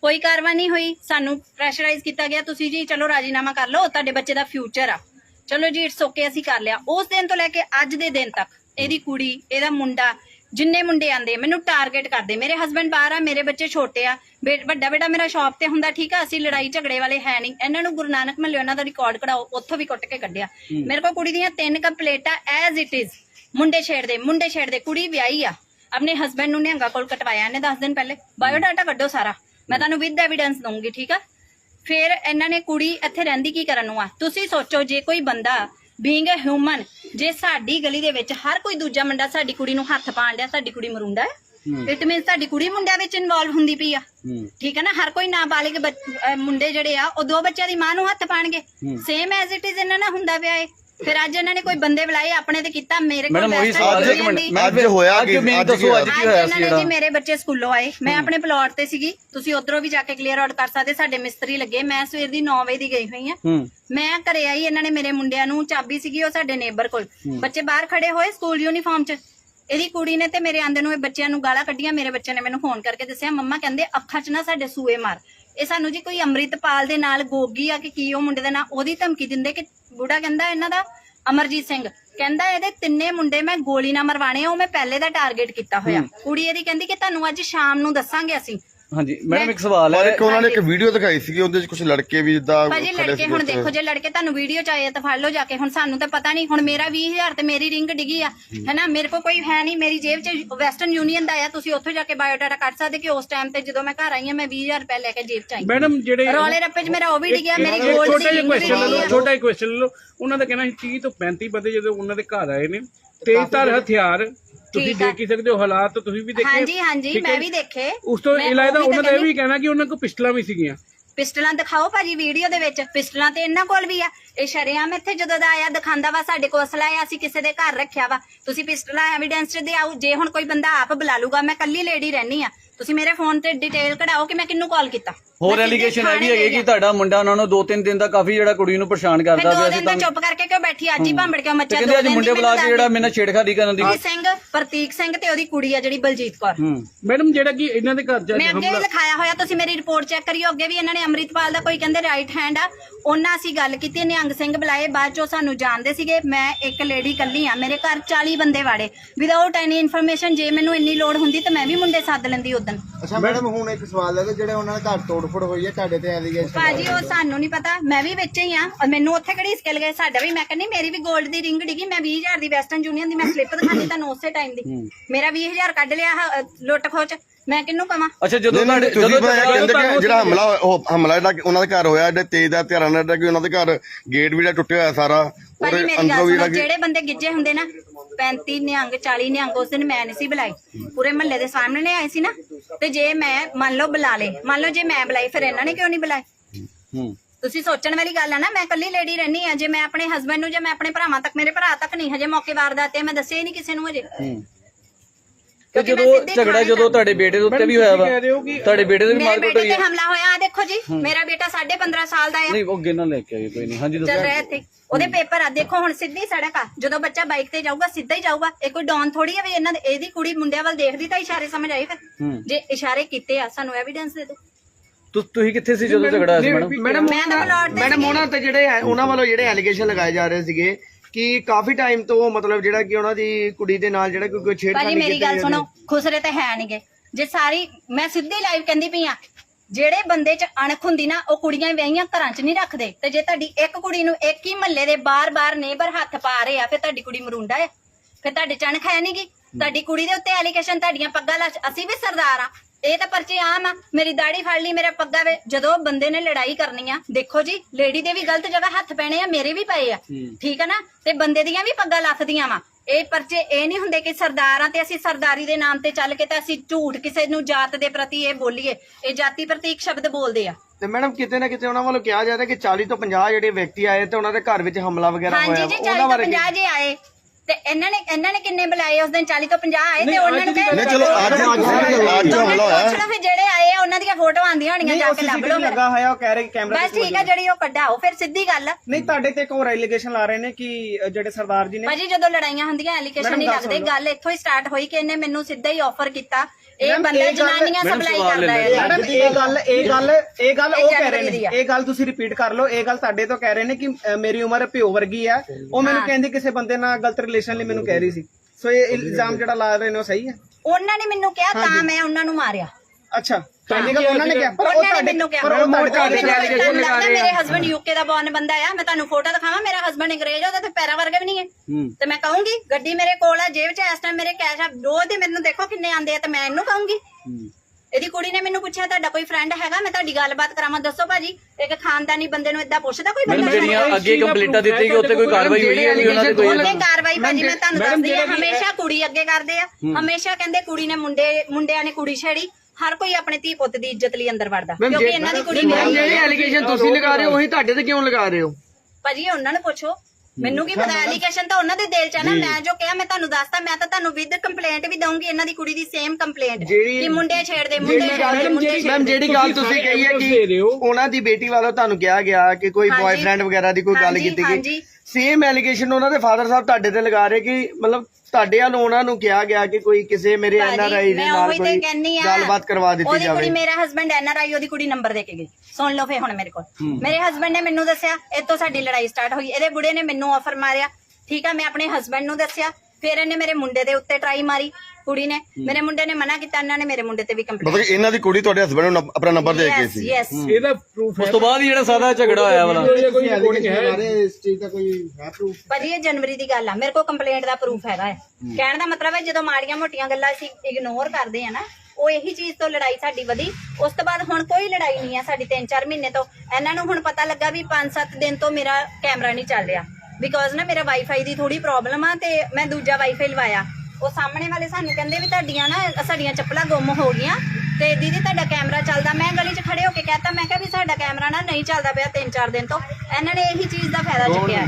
ਕੋਈ ਕਾਰਵਾਈ ਨਹੀਂ ਹੋਈ ਸਾਨੂੰ ਪ੍ਰੈਸ਼ਰਾਈਜ਼ ਕੀਤਾ ਗਿਆ ਤੁਸੀਂ ਜੀ ਚਲੋ ਰਾਜੀਨਾਮਾ ਕਰ ਲਓ ਤੁਹਾਡੇ ਬੱਚੇ ਦਾ ਫਿਊਚਰ ਆ। ਚਲੋ ਜੀ ਇਟਸ ਓਕੇ ਅਸੀਂ ਕਰ ਲਿਆ। ਉਸ ਦਿਨ ਤੋਂ ਲੈ ਕੇ ਅੱਜ ਦੇ ਦਿਨ ਤੱਕ ਇਹਦੀ ਕੁੜੀ ਇਹਦਾ ਮੁੰਡਾ ਜਿੰਨੇ ਮੁੰਡੇ ਆਂਦੇ ਮੈਨੂੰ ਟਾਰਗੇਟ ਕਰਦੇ। ਮੇਰੇ ਹਸਬੰਡ ਬਾਹਰ ਆ ਮੇਰੇ ਬੱਚੇ ਛੋਟੇ ਆ। ਬੇ- ਵੱਡਾ ਬੇਟਾ ਮੇਰਾ ਸ਼ਾਪ ਤੇ ਹੁੰਦਾ ਠੀਕ ਆ? ਅਸੀਂ ਲੜਾਈ ਝਗੜੇ ਵਾਲੇ ਹੈ ਨਹੀਂ। ਇਹਨਾਂ ਨੂੰ ਗੁਰੂ ਨਾਨਕ ਮੱਲੇ ਉਹਨਾਂ ਦਾ ਰਿਕਾਰਡ ਕਢਾਓ ਉੱਥੋਂ ਵੀ ਕੁੱਟ ਕੇ ਕੱਢਿਆ। ਮੇਰੇ ਕੋਲ ਕੁੜੀ ਦੀਆਂ ਤਿੰਨ ਕੰਪਲੇਟਾਂ ਐਜ਼ ਇਟ ਇਜ਼ ਮੁੰਡੇ ਛੇੜਦੇ ਮੁੰਡੇ ਛੇੜਦੇ ਕੁੜੀ ਵਿਆਹੀ ਆ। ਆਪਣੇ ਹਸਬੰਡ ਨੂੰ ਨਿਹੰਗਾ ਕੋਲ ਕਟਵਾਇਆ ਇਹਨੇ 10 ਦਿਨ ਪਹਿਲੇ। ਬਾਇਓਡਾਟਾ ਕੱਢੋ ਸਾਰਾ। ਮੈਂ ਤੁਹਾਨੂੰ ਵਿਦ ਐਵੀਡੈਂਸ ਦਊਂਗੀ ਠੀਕ ਆ? ਫਿਰ ਇਹਨਾਂ ਨੇ ਕੁੜੀ ਇੱਥੇ ਰਹਿੰਦੀ ਕੀ ਕਰਨ ਨੂੰ ਆ? ਤੁਸੀਂ ਸੋਚੋ ਜੇ ਕੋਈ ਬੰਦਾ ਬੀਇੰਗ ਅ ਹਿਊਮਨ ਜੇ ਸਾਡੀ ਗਲੀ ਦੇ ਵਿੱਚ ਹਰ ਕੋਈ ਦੂਜਾ ਮੁੰਡਾ ਸਾਡੀ ਕੁੜੀ ਨੂੰ ਹੱਥ ਪਾਣ ਡਿਆ ਸਾਡੀ ਕੁੜੀ ਮਰੁੰਡਾ ਹੈ। ਇਟ ਮੀਨਸ ਸਾਡੀ ਕੁੜੀ ਮੁੰਡਿਆਂ ਵਿੱਚ ਇਨਵੋਲਵ ਹੁੰਦੀ ਪਈ ਆ। ਠੀਕ ਹੈ ਨਾ? ਹਰ ਕੋਈ ਨਾਬਾਲਿਗ ਮੁੰਡੇ ਜਿਹੜੇ ਆ ਉਹ ਦੋ ਬੱਚਿਆਂ ਦੀ ਮਾਂ ਨੂੰ ਹੱਥ ਪਾਣਗੇ ਸੇਮ ਐਜ਼ ਇਟ ਇਜ਼ ਇਹਨਾਂ ਨਾਲ ਹੁੰਦਾ ਪਿਆ ਏ। ਫਿਰ ਅੱਜ ਇਹਨਾਂ ਨੇ ਕੋਈ ਬੰਦੇ ਬੁਲਾਏ ਆਪਣੇ ਤੇ ਕੀਤਾ ਮੇਰੇ ਕੋਲ ਮੈਡਮ ਉਹੀ ਸਵਾਲ ਹੋਈ ਇੱਕ ਮਿੰਟ ਜਾਂਦੀ। ਅੱਜ ਹੋਇਆ ਅੱਜ ਕੀ? ਮੈਨੂੰ ਅੱਜ ਦੱਸੋ ਅੱਜ ਅੱਜ ਕੀ ਹੋਇਆ ਇਹਨਾਂ ਸੀ ਨੇ ਜੀ ਜਿਹੜਾ ਮੇਰੇ ਬੱਚੇ ਸਕੂਲੋਂ ਆਏ। ਮੈਂ ਆਪਣੇ ਪਲਾਟ ਤੇ ਸੀਗੀ। ਤੁਸੀਂ ਉਧਰੋਂ ਵੀ ਜਾ ਕੇ ਕਲੀਅਰ ਆਊਟ ਕਰ ਸਕਦੇ ਸਾਡੇ ਮਿਸਤਰੀ ਲੱਗੇ। ਮੈਂ ਸਵੇਰ ਦੀ 9 ਵਜੇ ਦੀ ਗਈ ਹੋਈ ਆ ਮੈਂ ਘਰੇ ਆਈ ਇਹਨਾਂ ਨੇ ਮੇਰੇ ਮੁੰਡਿਆਂ ਨੂੰ ਚਾਬੀ ਸੀਗੀ ਉਹ ਸਾਡੇ ਨੇਬਰ ਕੋਲ। ਬੱਚੇ ਬਾਹਰ ਖੜੇ ਹੋਏ ਸਕੂਲ ਯੂਨੀਫਾਰਮ 'ਚ। ਇਹਦੀ ਕੁੜੀ ਨੇ ਤੇ ਮੇਰੇ ਆਂਦੇ ਨੂੰ ਇਹ ਬੱਚਿਆਂ ਨੂੰ ਗਾਲਾਂ ਕੱਢੀਆਂ। ਮੇਰੇ ਬੱਚੇ ਨੇ ਮੈਨੂੰ ਫੋਨ ਕਰਕੇ ਦੱਸਿਆ ਮੰਮਾ ਕਹਿੰਦੇ ਅੱਖਾਂ 'ਚ ਨਾ ਸਾਡੇ ਸੂਏ ਮਾਰ। ਇਹ ਸਾਨੂੰ ਜੀ ਕੋਈ ਅੰਮ੍ਰਿਤਪਾਲ ਦੇ ਨਾਲ ਗੋਗੀ ਆ ਕਿ ਕੀ ਉਹ ਮੁੰਡੇ ਦਾ ਨਾਂ ਉਹਦੀ ਧਮਕੀ ਦਿੰਦੇ ਕਿ ਬੁੜਾ ਕਹਿੰਦਾ ਇਹਨਾਂ ਦਾ ਅਮਰਜੀਤ ਸਿੰਘ। ਕਹਿੰਦਾ ਇਹਦੇ ਤਿੰਨੇ ਮੁੰਡੇ ਮੈਂ ਗੋਲੀ ਨਾਲ ਮਰਵਾਣੇ ਉਹ ਮੈਂ ਪਹਿਲੇ ਦਾ ਟਾਰਗੇਟ ਕੀਤਾ ਹੋਇਆ। ਕੁੜੀ ਇਹਦੀ ਕਹਿੰਦੀ ਕਿ ਤੁਹਾਨੂੰ ਅੱਜ ਸ਼ਾਮ ਨੂੰ ਦੱਸਾਂਗੇ ਅਸੀਂ। ਹਾਂਜੀ ਮੈਡਮ ਇੱਕ ਸਵਾਲ ਪਰ ਹੈ ਇੱਕ ਉਹਨਾਂ ਨੇ ਇੱਕ ਵੀਡੀਓ ਦਿਖਾਈ ਸੀਗੀ ਉਹਦੇ ਵਿੱਚ ਕੁਝ ਲੜਕੇ ਵੀ ਜਿੱਦਾਂ ਭਾਜੀ ਖੜੇ ਲੜਕੇ ਹੁਣ ਉੱਥੇ। ਦੇਖੋ ਜੇ ਲੜਕੇ ਤੁਹਾਨੂੰ ਵੀਡੀਓ ਚ ਆਏ ਆ ਤਾਂ ਫੜ ਲਓ ਜਾ ਕੇ। ਹੁਣ ਸਾਨੂੰ ਤਾਂ ਪਤਾ ਨਹੀਂ ਹੁਣ ਮੇਰਾ 20000 ਤੇ ਮੇਰੀ ਰਿੰਗ ਡਿੱਗੀ ਆ। ਹੈਨਾ ਮੇਰੇ ਕੋਲ ਕੋਈ ਹੈ ਨਹੀਂ। ਮੇਰੀ ਜੇਬ ਚ ਵੈਸਟਰਨ ਯੂਨੀਅਨ ਦਾ ਆ ਤੁਸੀਂ ਉੱਥੋਂ ਜਾ ਕੇ ਬਾਇਓਡਾਟਾ ਕੱਢ ਸਕਦੇ ਕਿ ਉਸ ਟਾਈਮ ਤੇ ਜਦੋਂ ਮੈਂ ਘਰ ਆਈ ਆ ਮੈਂ 20000 ਰੁਪਏ ਲੈ ਕੇ ਜੇਬ ਚ ਆਈ ਮੈਡਮ ਜਿਹੜੇ ਰੋਲੇ ਰੱਪੇ ਚ ਮੇਰਾ ਉਹ ਵੀ ਡਿੱਗਿਆ ਮੇਰੀ ਇੱਕ ਗੋਲਡ ਛੋਟਾ ਦੀ ਜਿਹਾ ਰਿੰਗ ਵੀ ਕੁਐਸਚਨ ਲੈ ਡਿੱਗੀ ਲਓ ਆ ਛੋਟਾ ਜਿਹਾ ਕੁਐਸਚਨ ਲੈ ਲਓ। ਉਹਨਾਂ ਦਾ ਕਹਿਣਾ ਸੀ 30 ਤੋਂ 35 ਬੰਦੇ ਜਦੋਂ ਉਹਨਾਂ ਦੇ ਘਰ ਆਏ ਨੇ ਤੇਜ਼ਧਾਰ ਹਥਿਆਰ ਤੁਸੀਂ ਠੀਕ ਆ। ਦੇਖ ਹੀ ਸਕਦੇ ਹੋ ਹਾਲਾਤ ਤੁਸੀਂ ਵੀ ਦੇਖੇ। ਹਾਂਜੀ ਹਾਂਜੀ ਠੀਕ ਹੈ ਮੈਂ ਜੀ? ਵੀ ਦੇਖੇ। ਉਸ ਤੋਂ ਮੈਂ ਇਲਾਵਾ ਉਹ ਵੀ ਉਹਨਾਂ ਦਾ ਇਹ ਵੀ ਕਹਿਣਾ ਕਿ ਉਹਨਾਂ ਕੋਲ ਪਿਸਟਲਾਂ ਵੀ ਸੀਗੀਆਂ। ਪਿਸਟਲਾਂ ਦਿਖਾਓ ਭਾਜੀ ਵੀਡੀਓ ਦੇ ਵਿੱਚ। ਪਿਸਟਲਾਂ ਤੇ ਇਹਨਾਂ ਕੋਲ ਵੀ ਆ। ਇਹ ਸ਼ਰੇਆਮ ਇੱਥੇ ਜਦੋਂ ਦਾ ਆਇਆ ਦਿਖਾਉਂਦਾ ਵਾ ਸਾਡੇ ਕੋਲ ਅਸਲਾ ਹੈ ਅਸੀਂ ਕਿਸੇ ਦੇ ਘਰ ਰੱਖਿਆ ਵਾ। ਤੁਸੀਂ ਪਿਸਟਲਾਂ ਐਵੀਡੈਂਸ ਚ ਦਿਆਓ ਜੇ ਹੁਣ ਕੋਈ ਬੰਦਾ ਆਪ ਬੁਲਾ ਲੂਗਾ ਮੈਂ ਕੱਲੀ ਲੇਡੀ ਰਹਿਣੀ ਆ। ਤੁਸੀਂ ਮੇਰੇ ਫੋਨ ਤੇ ਡਿਟੇਲ ਕਢਾਓ ਕਿ ਮੈਂ ਕਿੰਨੂੰ ਕਾਲ ਕੀਤਾ? ਹੋਰ ਐਲੀਗੇਸ਼ਨ ਇਹ ਵੀ ਹੈਗੇ ਕਿ। ਤੁਹਾਡਾ ਮੁੰਡਾ ਉਹਨਾਂ ਨੂੰ ਦੋ ਤਿੰਨ ਦਿਨ ਦਾ ਕਾਫੀ ਜਿਹੜਾ ਕੁੜੀ ਨੂੰ ਪਰੇਸ਼ਾਨ ਕਰਦਾ ਪਿਆ ਸੀ ਤਾਂ ਚੁੱਪ ਕਰਕੇ ਕਿਉਂ ਬੈਠੀ ਅੱਜ ਹੀ ਭਾਂਬੜ ਮੱਚਿਆ? ਕਹਿੰਦੇ ਦੋ ਅੱਜ ਮੁੰਡੇ ਬੁਲਾ ਕੇ ਜਿਹੜਾ ਮੈਨਾਂ ਛੇੜਖਾਨੀ ਕਰਨ ਦੀ ਸਿੰਘ ਪ੍ਰਤੀਕ ਸਿੰਘ ਤੇ ਉਹਦੀ ਕੁੜੀ ਆ ਜਿਹੜੀ ਬਲਜੀਤ ਕੌਰ। ਹੂੰ। ਮੈਡਮ ਜਿਹੜਾ ਕਿ ਇਹਨਾਂ ਦੇ ਘਰ ਜਾ ਮੈਂ ਅੱਗੇ ਲਿਖਾਇਆ ਹੋਇਆ ਤੁਸੀਂ ਮੇਰੀ ਰਿਪੋਰਟ ਚੈੱਕ ਕਰਿਓ। ਅੱਗੇ ਵੀ ਇਹਨਾਂ ਨੇ ਅੰਮ੍ਰਿਤਪਾਲ ਦਾ ਕੋਈ ਕਹਿੰਦੇ ਰਾਈਟ ਹੈਂਡ ਆ। ਉਹਨਾਂ ਅਸੀਂ ਗੱਲ ਕੀਤੀ ਨਿਹੰਗ ਸਿੰਘ ਬੁਲਾਏ। ਬਾਅਦ ਚੋਂ ਸਾਨੂੰ ਜਾਣਦੇ ਸੀਗੇ ਮੈਂ ਇੱਕ ਲੇਡੀ ਕੱਲੀ ਆ ਮੇਰੇ ਘਰ 40 ਬੰਦੇ ਵਾੜੇ। ਵਿਦਆਊਟ ਐਨੀ ਇਨਫੋਰਮੇਸ਼ਨ ਜੇ ਮੈਨੂੰ ਇੰਨੀ ਲੋੜ ਹੁੰਦੀ ਤਾਂ ਮੈਂ ਵੀ ਮੁੰਡੇ ਸੱਦ ਲੈਂਦੀ ਉਦੋਂ। ਅੱਛਾ ਮੈਡਮ ਹੁਣ ਇੱਕ ਸਵਾਲ ਹੈ ਕਿ ਜਿਹੜੇ ਉਹਨਾਂ ਦੇ ਘਰ ਤੋੜਫੋੜ ਹੋਈ ਹੈ ਤੁਹਾਡੇ ਤੇ ਐਲੀਗੇਸ਼ਨ ਭਾਜੀ ਉਹ ਸਾਨੂੰ ਨਹੀਂ ਪਤਾ ਮੈਂ ਵੀ ਵਿੱਚ ਹੀ ਆ ਔਰ ਮੈਨੂੰ ਉੱਥੇ ਕਿਹੜੀ ਸਕਿੱਲ ਗਏ ਸਾਡਾ ਵੀ ਮੈਂ ਕਹਿੰਦੀ ਮੇਰੀ ਵੀ 골ਡ ਦੀ ਰਿੰਗ ਡਿੱਗੀ ਮੈਂ 20000 ਦੀ ਵੈਸਟਰਨ ਯੂਨੀਅਨ ਦੀ ਮੈਂ ਸਲਿੱਪ ਦਿਖਾਣੀ ਤੁਹਾਨੂੰ ਉਸੇ ਟਾਈਮ ਦੀ। ਮੇਰਾ 20000 ਕੱਢ ਲਿਆ ਆਹ, ਅ, ਲੁੱਟ ਖੋਚ ਮੈਂ ਕਿਹਨੂੰ ਕਵਾਂ? ਅੱਛਾ ਜਦੋਂ ਨਹੀਂ, ਤੁਸੀਂ ਕਹਿੰਦੇ ਕਿ ਜਿਹੜਾ ਹਮਲਾ ਹੋਇਆ- ਉਹ ਹਮਲਾ ਜਿਹੜਾ ਉਹਨਾਂ ਦੇ ਘਰ ਹੋਇਆ ਜਿਹੜੇ ਤੇਜ਼ ਦਾ ਧਿਆਨ ਨਾਲ ਜਿਹੜਾ ਕਿ ਉਹਨਾਂ ਦੇ ਘਰ ਗੇਟ ਵੀ ਜਿਹੜਾ ਟੁੱਟਿਆ ਹੋਇਆ ਸਾਰਾ ਭਾਜੀ ਉਹਦੇ ਮੇਰੀ ਅੰਦਰੋਂ ਗੱਲ ਵੀ ਸੁਣੋ ਕਿ ਜਿਹੜੇ ਬੰਦੇ ਗਿੱਜੇ ਹੁੰਦੇ ਨਾ 35 ਨਿਹੰਗ 40 ਨਿਹੰਗ ਉਸ ਦਿਨ ਮੈਂ ਨਹੀਂ ਸੀ ਬੁਲਾਈ। ਪੂਰੇ ਮਹੱਲੇ ਦੇ ਸਾਹਮਣੇ ਆਏ ਸੀ ਨਾ ਤੇ ਜੇ ਮੈਂ ਮੰਨ ਲਓ ਬੁਲਾ ਲੇ ਮੰਨ ਲਓ ਜੇ ਮੈਂ ਬੁਲਾਈ ਫਿਰ ਇਹਨਾਂ ਨੇ ਕਿਉਂ ਨਹੀਂ ਬੁਲਾਏ? ਹੂੰ। ਤੁਸੀਂ ਸੋਚਣ ਵਾਲੀ ਗੱਲ ਆ ਨਾ ਮੈਂ ਇਕੱਲੀ ਲੇਡੀ ਰਹਿਣੀ ਆ ਜੇ ਮੈਂ ਆਪਣੇ ਹਸਬੰਡ ਨੂੰ ਜਾਂ ਮੈਂ ਆਪਣੇ ਭਰਾਵਾਂ ਤੱਕ ਮੇਰੇ ਭਰਾ ਤੱਕ ਨਹੀਂ ਹਜੇ ਮੌਕੇ ਵਾਰਦਾਤ ਤੇ ਮੈਂ ਦੱਸਿਆ ਹੀ ਨਹੀਂ ਕਿਸੇ ਨੂੰ ਹਜੇ। ਤੇ ਕਿਉਂਕਿ ਮੈਂ ਜਦੋਂ ਸਿੱਧੇ ਝਗੜਾ ਥਾਣੇ ਜਦੋਂ ਤੁਹਾਡੇ ਬੇਟੇ ਦੇ ਉੱਤੇ ਵੀ ਹੋਇਆ ਵਾ ਤੁਹਾਡੇ ਬੇਟੇ ਦੇ ਵੀ ਮੇਰੇ ਮਾਰਕੁੱਟ ਬੇਟੇ ਹੋਈ ਤੇ ਹੈ ਹਮਲਾ ਹੋਇਆ ਆ ਦੇਖੋ ਜੀ ਮੇਰਾ ਬੇਟਾ 15.5 ਸਾਲ ਦਾ ਆ। ਨਹੀਂ ਉਹ ਅੱਗੇ ਨਾ ਲੈ ਕੇ ਆਏ ਕੋਈ ਨਹੀਂ। ਹਾਂਜੀ ਚੱਲ ਦੱਸੋ ਰਿਹਾ ਇੱਥੇ। ਉਹਦੇ ਪੇਪਰ ਆ ਦੇਖੋ ਹੁਣ ਸਿੱਧੀ ਸੜਕ ਆ। ਜਦੋਂ ਬੱਚਾ ਬਾਈਕ ਤੇ ਜਾਊਗਾ ਸਿੱਧਾ ਹੀ ਜਾਊਗਾ। ਇਹ ਕੋਈ ਡੌਨ ਥੋੜੀ ਆ ਵੀ ਇਹਨਾਂ ਦੇ ਇਹਦੀ ਕੁੜੀ ਮੁੰਡਿਆਂ ਵੱਲ ਦੇਖਦੀ ਤਾਂ ਇਸ਼ਾਰੇ ਸਮਝ ਆਏ ਫਿਰ। ਹੂੰ। ਜੇ ਇਸ਼ਾਰੇ ਕੀਤੇ ਆ ਸਾਨੂੰ ਐਵੀਡੈਂਸ ਦੇ ਦਿਓ। ਤੁ- ਤੁਸੀਂ ਕਿੱਥੇ ਸੀ ਜਦੋਂ ਝਗੜਾ ਹੋਇਆ ਸੀ ਮੈਡਮ? Madam madam. ਉਹਨਾਂ ਤੇ ਜਿਹੜੇ ਹੈ- ਉਹਨਾਂ ਵੱਲੋਂ ਜਿਹੜੇ ਐਲੀਗੇਸ਼ਨ ਲਗਾਏ ਜਾ ਰਹੇ ਸੀਗੇ ਕਿ ਕਾਫੀ ਟਾਈਮ ਤੋਂ ਮਤਲਬ ਜਿਹੜਾ ਕਿ ਉਹਨਾਂ ਦੀ ਕੁੜੀ ਦੇ ਨਾਲ ਜਿਹੜਾ ਕੋਈ ਕੋਈ ਭਾਜੀ ਛੇੜਖਾਨੀ ਮੇਰੀ ਗੱਲ ਸੁਣੋ ਖੁਸਰੇ ਤੇ ਹੈ ਨਹੀਂਗੇ। ਜੇ ਸਾਰੀ ਮੈਂ ਸਿੱਧੀ ਲਾਈਵ ਕਹਿੰਦੀ ਪਈ ਆ ਜਿਹੜੇ ਬੰਦੇ 'ਚ ਅਣਖ ਹੁੰਦੀ ਨਾ ਉਹ ਕੁੜੀਆਂ ਵਿਆਹੀਆਂ ਘਰਾਂ 'ਚ ਨਹੀਂ ਰੱਖਦੇ। ਤੇ ਜੇ ਤੁਹਾਡੀ ਇੱਕ ਕੁੜੀ ਨੂੰ ਇੱਕ ਹੀ ਮਹੱਲੇ ਦੇ ਬਾਰ-ਬਾਰ ਨੇਬਰ ਹੱਥ ਪਾ ਰਹੇ ਆ ਫਿਰ ਤੁਹਾਡੀ ਕੁੜੀ ਮਰੁੰਡਾ ਹੈ ਫਿਰ ਤੁਹਾਡੇ 'ਚ ਅਣਖ ਹੈ ਨਹੀਂਗੀ। ਤੁਹਾਡੀ ਕੁੜੀ ਦੇ ਉੱਤੇ ਐਲੀਗੇਸ਼ਨ ਤੁਹਾਡੀਆਂ ਪੱਗਾਂ ਲਾ ਅਸੀਂ ਵੀ ਸਰਦਾਰ ਆ ਇਹ ਤਾਂ ਪਰਚੇ ਆਮ ਆ ਮੇਰੀ ਦਾੜੀ ਫੜ ਲਈ ਮੇਰਾ ਪੱਗਾ ਵੇ। ਜਦੋਂ ਬੰਦੇ ਨੇ ਲੜਾਈ ਕਰਨੀ ਆ ਦੇਖੋ ਜੀ ਲੇਡੀ ਦੇ ਵੀ ਗਲਤ ਜਗ੍ਹਾ ਹੱਥ ਪੈਣੇ ਆ ਮੇਰੇ ਵੀ ਪਏ ਆ। ਠੀਕ ਆ ਨਾ? ਤੇ ਬੰਦੇ ਦੀਆਂ ਵੀ ਪੱਗਾਂ ਲੱਥਦੀਆਂ ਵਾ। ਇਹ ਪਰਚੇ ਇਹ ਨਹੀਂ ਹੁੰਦੇ ਕਿ ਸਰਦਾਰਾਂ ਤੇ ਅਸੀਂ ਸਰਦਾਰੀ ਦੇ ਨਾਮ ਤੇ ਚੱਲ ਕੇ ਤਾਂ ਅਸੀਂ ਝੂਠ ਕਿਸੇ ਨੂੰ ਜਾਤ ਦੇ ਪ੍ਰਤੀ ਇਹ ਬੋਲੀਏ। ਇਹ ਜਾਤੀ ਪ੍ਰਤੀਕ ਸ਼ਬਦ ਬੋਲਦੇ ਆ। ਤੇ ਮੈਡਮ ਕਿਤੇ ਨਾ ਕਿਤੇ ਉਹਨਾਂ ਵੱਲੋਂ ਕਿਹਾ ਜਾ ਰਿਹਾ ਕਿ 40 ਤੋਂ 50 ਜਿਹੜੇ ਵਿਅਕਤੀ ਆਏ ਤੇ ਉਹਨਾਂ ਦੇ ਘਰ ਵਿੱਚ ਹਮਲਾ ਵਗੈਰਾ ਹੋਇਆ। ਹਾਂਜੀ ਜੀ ਵਾ। 40 ਤੋਂ 50 ਜੇ ਆਏ। ਤੇ ਇਹਨਾਂ ਨੇ ਇਹਨਾਂ ਨੇ ਕਿੰਨੇ ਬੁਲਾਏ ਉਸ ਦਿਨ? 40 ਤੋਂ 50 ਆਏ ਤੇ ਉਹਨਾਂ ਨੂੰ ਨਹੀਂ ਚਲੋ ਅੱਜ ਅੱਜ ਹਮਲਾ ਹੋਇਆ ਜਿਹੜੇ ਆ ਫੋਟੋਆਂ ਆਂਦੀਆਂ ਹੋਣੀਆਂ ਜਾ ਕੇ ਲੱਭ ਲਓ ਫਿਰ। ਲੱਗਾ ਹੋਇਆ ਉਹ ਕਹਿ ਰਹੇ ਕੈਮਰਾ ਬਸ ਠੀਕ ਆ ਜਿਹੜੀ ਉਹ ਕੱਢਾਓ ਫਿਰ ਸਿੱਧੀ ਗੱਲ। ਆ। ਨਹੀਂ ਤੁਹਾਡੇ ਤੇ ਹੋਰ ਐਲੀਗੇਸ਼ਨ ਲਾ ਰਹੇ ਨੇ ਕਿ ਜਿਹੜੇ ਸਰਦਾਰ ਜੀ ਨੇ ਭਾਜੀ ਜਦੋਂ ਲੜਾਈਆਂ ਹੁੰਦੀਆਂ ਐਲੀਗੇਸ਼ਨ ਨਹੀਂ ਲੱਗਦੇ। ਗੱਲ ਇੱਥੋਂ ਹੀ ਸਟਾਰਟ ਹੋਈ ਕਿ ਇਹਨੇ ਮੈਨੂੰ ਸਿੱਧਾ ਹੀ ਆਫਰ ਕੀਤਾ। ਇਹ ਬੰਦਾ ਜਨਾਨੀਆਂ ਸਪਲਾਈ ਕਰਦਾ ਹੈ। ਮੈਡਮ ਇਹ ਗੱਲ ਇਹ ਗੱਲ ਇਹ ਗੱਲ ਉਹ ਕਹਿ ਰਹੇ ਨੇ। ਆ। ਇਹ ਗੱਲ ਤੁਸੀਂ ਰਿਪੀਟ ਕਰ ਲਓ। ਇਹ ਗੱਲ ਤੁਹਾਡੇ ਤੋਂ ਕਹਿ ਰਹੇ ਨੇ ਕਿ ਅ, ਮੇਰੀ ਉਮਰ ਪਿਓ ਵਰਗੀ ਹੈ ਉਹ ਮੈਨੂੰ ਕਹਿੰਦੀ ਕਿਸੇ ਬੰਦੇ ਨਾਲ ਗਲਤ ਰਿਲੇਸ਼ਨ ਲਈ ਮੈਨੂੰ ਕਹਿ ਰਹੀ ਸੀ। ਸੋ ਇਹ ਇਲਜ਼ਾਮ ਜਿਹੜਾ ਲਾ ਰਹੇ ਨੇ ਉਹ ਸਹੀ ਹੈ ਉਹਨਾਂ ਨੇ ਮੈਨੂੰ ਕਿਹਾ ਤਾਂ ਮੈਂ ਉਹਨਾਂ ਨੂੰ ਮਾਰਿਆ। ਅੱਛਾ। ਪਹਿਲੀ ਗੱਲ ਉਹਨਾਂ ਨੇ ਕਿਹਾ ਪਰ ਉਹ ਉਹਨਾਂ ਨੇ ਤੁਹਾਡੇ ਮੈਨੂੰ ਕਿਹਾ। ਪਰ ਉਹ ਉਹ ਤੁਹਾਡੇ ਮੈਨੂੰ allegation ਤੁਹਾਨੂੰ ਲਗਾ ਲੱਗਦਾ ਰਹੇ ਮੇਰੇ ਆ ਹਸਬੰਡ ਯੂਕੇ ਦਾ ਬੌਨ ਬੰਦਾ ਆ ਮੈਂ ਤੁਹਾਨੂੰ ਫੋਟੋ ਦਿਖਾਵਾਂ ਮੇਰਾ ਹਸਬੰਡ ਅੰਗਰੇਜ਼ ਆ, ਉਹਦਾ ਤੇ ਪੈਰਾਂ ਵਰਗਾ ਵੀ ਨਹੀਂ ਹੈ। ਹੂੰ। ਤੇ ਮੈਂ ਕਹੂੰਗੀ ਗੱਡੀ ਮੇਰੇ ਕੋਲ ਆ ਜੇਬ 'ਚ ਇਸ ਟਾਈਮ ਮੇਰੇ ਕੈਸ਼ ਆ ਰੋਜ਼ ਦੇ ਮੈਨੂੰ ਦੇਖੋ ਕਿੰਨੇ ਆਂਦੇ ਆ ਤੇ ਮੈਂ ਇਹਨੂੰ ਕਹੂੰਗੀ। ਹੂੰ। ਇਹਦੀ ਕੁੜੀ ਨੇ ਮੈਨੂੰ ਪੁੱਛਿਆ ਤੁਹਾਡਾ ਕੋਈ ਫਰੈਂਡ ਹੈਗਾ? ਮੈਂ ਤੁਹਾਡੀ ਗੱਲਬਾਤ ਕਰਾਵਾਂ ਦੱਸੋ ਭਾਜੀ। ਇੱਕ ਖਾਨਦਾਨੀ ਬੰਦੇ ਨੂੰ ਇਦਾਂ ਪੁੱਛਦਾ ਕੋਈ ਮੈਡਮ ਬੰਦਾ? ਜਿਹੜੀਆਂ ਅੱਗੇ ਕੰਪਲੀਟਾਂ ਦਿੱਤੀ ਗਈ ਉੱਤੇ ਕੋਈ ਕਾਰਵਾਈ ਹੋਈ ਹੈ ਵੀ ਉਹਨਾਂ ਦੇ ਕੋਈ ਅੱਗੇ ਕਾਰਵਾਈ ਭਾਜੀ ਮੈਂ ਤੁਹਾਨੂੰ ਦੱਸਦੀ ਆ ਹਮੇਸ਼ਾ ਕੁੜੀ ਅੱਗੇ ਕਰਦੇ ਆ। ਹਮੇਸ਼ਾ ਕਹਿੰਦੇ ਕੁੜੀ ਨੇ ਮੁੰਡੇ ਮੁੰਡਿਆਂ ਨੇ ਕੁੜੀ ਛੇੜੀ। ਹਰ ਕੋਈ ਆਪਣੇ ਧੀ ਪੁੱਤ ਦੀ ਇੱਜ਼ਤ ਲਈ ਅੰਦਰ ਵੜਦਾ ਕਿਉਂਕਿ ਇਹਨਾਂ ਦੀ ਕੁੜੀ ਵਿਆਹੀ ਹੋਈ ਆ। ਐਲੀਗੇਸ਼ਨ ਤੁਸੀਂ ਲਗਾ ਰਹੇ ਹੋ ਉਹੀ ਤੁਹਾਡੇ ਤੇ ਕਿਉਂ ਲਗਾ ਰਹੇ ਹੋ ਭਾਜੀ ਉਹਨਾਂ ਨੂੰ ਪੁੱਛੋ ਮੈਨੂੰ ਕੀ ਪਤਾ ਐਲੀਗੇਸ਼ਨ ਤਾਂ ਉਹਨਾਂ ਦੇ ਦਿਲ 'ਚ ਹੈ ਨਾ ਮੈਂ ਜੋ ਕਿਹਾ ਮੈਂ ਤੁਹਾਨੂੰ ਦੱਸਤਾ ਮੈਂ ਤਾਂ ਤੁਹਾਨੂੰ ਵਿਦ ਕੰਪਲੇਂਟ ਵੀ ਦਊਂਗੀ ਇਹਨਾਂ ਦੀ ਕੁੜੀ ਦੀ ਸੇਮ ਕੰਪਲੇਂਟ ਜਿਹੜੀ- ਕਿ ਮੁੰਡੇ ਛੇੜਦੇ ਮੁੰਡੇ ਛੇੜਦੇ ਮੁੰਡੇ ਮੈਮ ਜਿਹੜੀ ਗੱਲ ਤੁਸੀਂ ਕਹੀ ਹੈ ਕਿ। ਉਹਨਾਂ ਦੀ ਬੇਟੀ ਵੱਲੋਂ ਤੁਹਾਨੂੰ ਕਿਹਾ ਗਿਆ ਕਿ ਕੋਈ ਹਾਂਜੀ। ਬॉयਫ੍ਰੈਂਡ ਵਗੈਰਾ ਦੀ ਕੋਈ ਗੱਲ ਹਾਂਜੀ, ਕੀਤੀ ਹਾਂਜੀ। ਸੇਮ ਐਲੀਗੇਸ਼ਨ ਉਹਨਾਂ ਦੇ ਫਾਦਰ ਸਾਹਿਬ ਤੁਹਾਡੇ ਤੇ ਲਗਾ ਰਹੇ ਕਿ ਮਤਲਬ ਤੁਹਾਡੇ ਵੱਲੋਂ ਉਹਨਾਂ ਨੂੰ ਕਿਹਾ ਗਿਆ ਕਿ ਕੋਈ ਕਿਸੇ ਮੇਰੇ ਐਨਆਰਆਈ ਦੇ ਨਾਲ ਕੋਈ ਗੱਲਬਾਤ ਕਰਵਾ ਦਿੱਤੀ ਉਹਦੀ ਜਾਵੇ। ਕੁੜੀ ਮੇਰਾ ਹਸਬੰਡ ਐਨਆਰਆਈ ਉਹਦੀ ਕੁੜੀ ਨੰਬਰ ਦੇ ਕੇ ਗਈ। ਸੁਣ ਲਓ ਫੇ ਹੁਣ ਮੇਰੇ ਕੋਲ। ਮੇਰੇ ਹਸਬੰਡ ਨੇ ਮੈਨੂੰ ਦੱਸਿਆ ਇਹ ਤੋਂ ਸਾਡੀ ਲੜਾਈ ਸਟਾਰਟ ਹੋਈ। ਇਹਦੇ ਬੁੜੇ ਨੇ ਮੈਨੂੰ ਆਫਰ ਮਾਰਿਆ। ਠੀਕ ਆ ਮੈਂ ਆਪਣੇ ਹਸਬੰਡ ਨੂੰ ਦੱਸਿਆ। ਫਿਰ ਇਹਨੇ ਮੇਰੇ ਮੁੰਡੇ ਦੇ ਉੱਤੇ ਟਰਾਈ ਮਾਰੀ ਕੁੜੀ ਨੇ। ਮੇਰੇ ਮੁੰਡੇ ਨੇ ਮਨਾ ਕੀਤਾ ਇਹਨਾਂ ਨੇ ਮੇਰੇ ਮੁੰਡੇ ਤੇ ਵੀ ਮਤਲਬ ਕੰਪਲੇਂਟ ਕਿ ਇਹਨਾਂ ਦੀ ਕੁੜੀ ਤੁਹਾਡੇ ਹਸਬੰਡ ਨੂੰ ਨੰਬ- ਆਪਣਾ ਨੰਬਰ ਦੇ ਕੇ ਸੀ। ਯੈਸ ਇਹਦਾ ਪ੍ਰੂਫ ਉਸ ਤੋਂ ਬਾਅਦ ਹੀ ਜਿਹੜਾ ਸਾਦਾ ਝਗੜਾ ਹੋਇਆ ਵਾਲਾ। ਕੋਈ ਰਿਕਾਰਡਿੰਗ ਹੈ? ਬਾਰੇ ਇਸ ਚੀਜ਼ ਦਾ ਕੋਈ ਹੈ ਪ੍ਰੂਫ ਭਾਜੀ ਇਹ ਜਨਵਰੀ ਦੀ ਗੱਲ ਆ। ਮੇਰੇ ਕੋਲ ਕੰਪਲੇਂਟ ਦਾ ਪ੍ਰੂਫ ਹੈਗਾ ਹੈ। ਕਹਿਣ ਦਾ ਮਤਲਬ ਹੈ ਜਦੋਂ ਮਾੜੀਆਂ ਮੋਟੀਆਂ ਗੱਲਾਂ ਅਸੀਂ ਇਗਨੋਰ ਕਰਦੇ ਆ ਨਾ ਉਹ ਇਹੀ ਚੀਜ਼ ਤੋਂ ਲੜਾਈ ਸਾਡੀ ਵਧੀ। ਉਸ ਤੋਂ ਬਾਅਦ ਹੁਣ ਕੋਈ ਲੜਾਈ ਨਹੀਂ ਆ ਸਾਡੀ 3-4 ਮਹੀਨੇ ਤੋਂ। ਇਹਨਾਂ ਨੂੰ ਹੁਣ ਪਤਾ ਲੱਗਾ ਵੀ 5-7 ਦਿਨ ਤੋਂ ਮੇਰਾ ਕੈਮਰਾ ਨਹੀਂ ਚੱਲ ਰਿਹਾ। ਬਿਕੋਜ਼ ਨਾ ਮੇਰਾ ਵਾਈਫਾਈ ਦੀ ਥੋੜੀ ਪ੍ਰੋਬਲਮ ਆ ਤੇ ਮੈਂ ਦੂਜਾ ਵਾਈਫਾਈ ਲਵਾਇਆ। ਉਹ ਸਾਹਮਣੇ ਵਾਲੇ ਸਾਨੂੰ ਕਹਿੰਦੇ ਵੀ ਤੁਹਾਡੀਆਂ ਨਾ ਸਾਡੀਆਂ ਚੱਪਲਾਂ ਗੁੰਮ ਹੋ ਗਈਆਂ। ਤੇ ਦੀਦੀ ਤੁਹਾਡਾ ਕੈਮਰਾ ਚੱਲਦਾ। ਮੈਂ ਗਲੀ 'ਚ ਖੜੇ ਹੋ ਕੇ ਕਹਤਾ ਮੈਂ ਕਿਹਾ ਵੀ ਸਾਡਾ ਕੈਮਰਾ ਨਾ ਨਹੀਂ ਚੱਲਦਾ ਪਿਆ 3-4 ਦਿਨ ਤੋਂ। ਇਹਨਾਂ ਨੇ ਇਹੀ ਚੀਜ਼ ਦਾ ਫਾਇਦਾ ਚੁੱਕਿਆ